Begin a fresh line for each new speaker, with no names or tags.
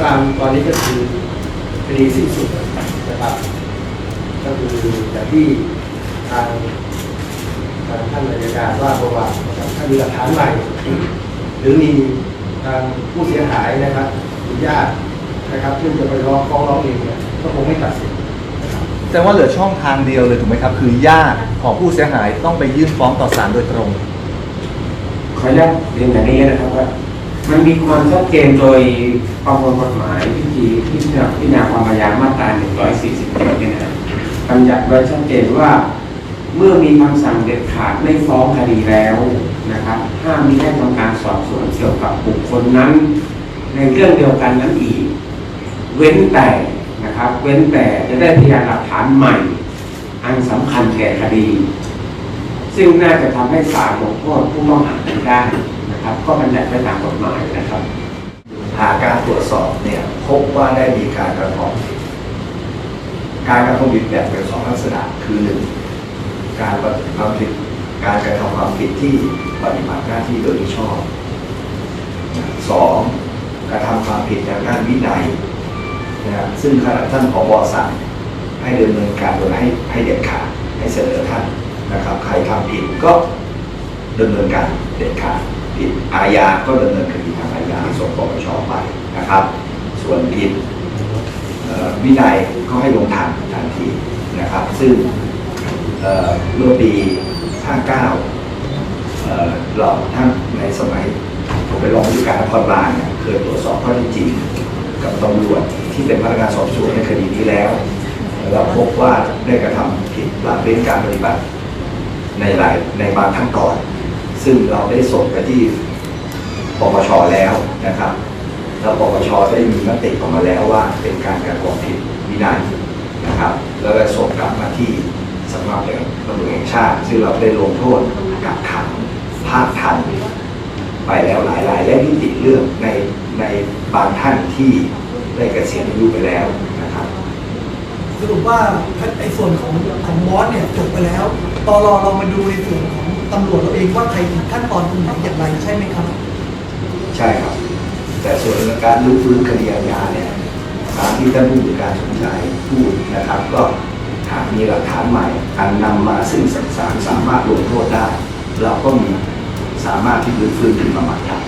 ความตอนนี้ก็คือคดีสิ้นสุดนะครับก็คืออย่างที่ทางทางท่านอัยการว่าเมื่อวานนะครับถ้ามีหลักฐานใหม่หรือมีทางผู้เสียหายนะครับหรือญาตินะครับซึ่งจะไปร้องฟ้องร้องเองเนี่ยก็คงไม่ตัดสินนะครับ
แสดงว่าเหลือช่องทางเดียวเลยถูกไหมครับ คือญาติของผู้เสียหายต้องไปยื่นฟ้องต่อศาลโดยตรง
ขออนุญาตเรียนอย่างนี้นะครับว่า มันมีความชัดเจนโดยประมวลกฎหมายวิธีพิจารณาพิจารณาความพยายามมาตรา147เนี่ยนะครับบัญญัติไว้ชัดเจนว่า เมื่อมีคำสั่งเด็ดขาดไม่ฟ้องคดีแล้วนะครับห้ามมีให้ทำการสอบสวนเกี่ยวกับบุคคลนั้น ในเรื่องเดียวกันนั้นอีก เว้นแต่นะครับ เว้นแต่จะได้พยานหลักฐานใหม่ อันสำคัญแก่คดี ซึ่งน่าจะทำให้ศาลลงโทษผู้ต้องหาได้ นะครับก็บัญญัติไว้ตามกฎหมายนะครับ
หากการตรวจสอบเนี่ยพบว่าได้มีการกระทำผิดการกระทำผิดแบ่งเป็นสองลักษณะคือหนึ่งการกระทำผิดการกระทำความผิดที่ปฏิบัติหน้าที่โดยมิชอบสองกระทำความผิดทางด้านวินัยนะครับซึ่งขณะท่านผบสั่งให้ดำเนินการโดยให้ให้เด็ดขาดให้เสนอท่านนะครับ ใครทำผิดก็ดำเนินการเด็ดขาด ผิดอาญาก็ดำเนินคดีทางอาญาส่งปปชไปนะครับ ส่วนผิดวินัยก็ให้ลงทันทันทีนะครับ ซึ่งเอ่อเมื่อปี 59เอ่อเราท่านในสมัยผมไปรองผู้การนครบาลเคยตรวจสอบข้อเท็จจริงกับตำรวจที่เป็นพนักงานสอบสวนในคดีนี้แล้ว เราพบว่าได้กระทำผิดละเว้นการปฏิบัติในหลายในบางขั้นตอน ซึ่งเราได้ส่งไปที่ปปชแล้วนะครับแล้วปปชได้มีมติออกมาแล้วว่าเป็นการกระทำผิดวินัยนะครับ แล้วก็ส่งกลับมาที่สำนักงานตำรวจแห่งชาติ ซึ่งเราได้ลงโทษกักขังภาคทันไปแล้วหลายๆและยุติเรื่องในในบางท่านที่ได้เกษียณอายุไปแล้วนะครับ
สรุปว่าไอ้ส่วนของของบอสเนี่ยจบไปแล้วตอรอเรามาดูในส่วนของ ตำรวจเราเองว่าใครผิดขั้นตอนตรงไหนอย่างไรใช่ไหมครับ
ใช่ครับ แต่ส่วนการรื้อฟื้นคดีอาญาเนี่ยตามที่ท่านผู้บัญชาการสมชายพูดนะครับ ก็หากมีหลักฐานใหม่อันนำมาซึ่งสารสามารถลงโทษได้ เราก็มีสามารถที่รื้อฟื้นขึ้นมาใหม่ได้